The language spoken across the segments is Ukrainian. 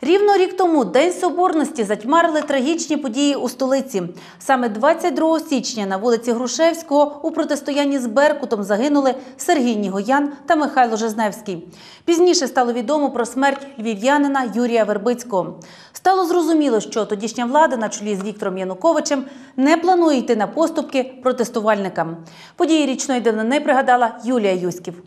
Рівно рік тому День Соборності затьмарили трагічні події у столиці. Саме 22 січня на вулиці Грушевського у протистоянні з Беркутом загинули Сергій Нігоян та Михайло Жизневський. Пізніше стало відомо про смерть львів'янина Юрія Вербицького. Стало зрозуміло, що тодішня влада на чолі з Віктором Януковичем не планує йти на поступки протестувальникам. Події річної давнини пригадала Юлія Юськів.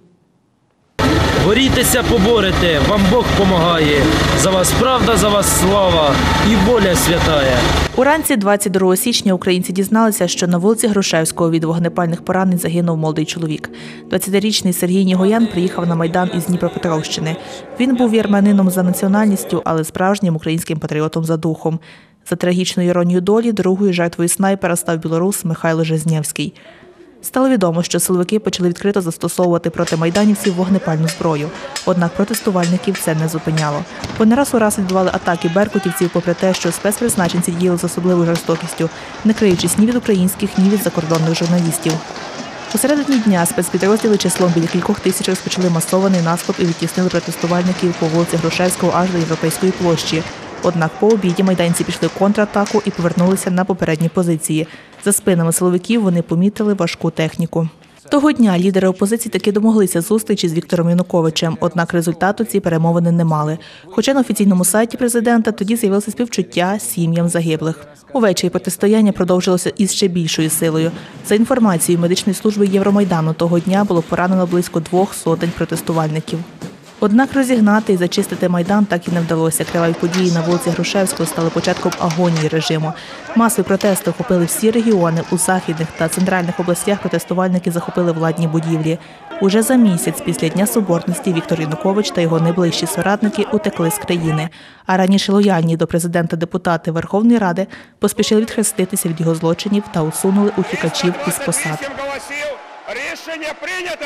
Борітеся, поборете, вам Бог помагає. За вас правда, за вас слава і воля святая. Уранці 22 січня українці дізналися, що на вулиці Грушевського від вогнепальних поранень загинув молодий чоловік. 20-річний Сергій Нігоян приїхав на майдан із Дніпропетровщини. Він був вірменином за національністю, але справжнім українським патріотом за духом. За трагічною іронією долі другою жертвою снайпера став білорус Михайло Жизнєвський. Стало відомо, що силовики почали відкрито застосовувати проти майданівців вогнепальну зброю. Однак протестувальників це не зупиняло. Вони раз у раз відбували атаки беркутівців, попри те, що спецпризначенці діяли з особливою жорстокістю, не криючись ні від українських, ні від закордонних журналістів. У середині дня спецпідрозділи числом біля кількох тисяч розпочали масований наступ і відтіснили протестувальників по вулиці Грушевського аж до Європейської площі. Однак по обіді майданці пішли в контратаку і повернулися на попередні позиції. За спинами силовиків вони помітили важку техніку. Того дня лідери опозиції таки домоглися зустрічі з Віктором Януковичем, однак результату ці перемовини не мали. Хоча на офіційному сайті президента тоді з'явилося співчуття сім'ям загиблих. Увечері протистояння продовжилося із ще більшою силою. За інформацією медичної служби Євромайдану, того дня було поранено близько двох сотень протестувальників. Однак розігнати і зачистити майдан так і не вдалося. Криваві події на вулиці Грушевського стали початком агонії режиму. Масові протести охопили всі регіони. У західних та центральних областях протестувальники захопили владні будівлі. Уже за місяць після Дня Соборності Віктор Янукович та його найближчі соратники утекли з країни. А раніше лояльні до президента депутати Верховної Ради поспішили відхреститися від його злочинів та усунули утікачів із посад. Рішення прийнято.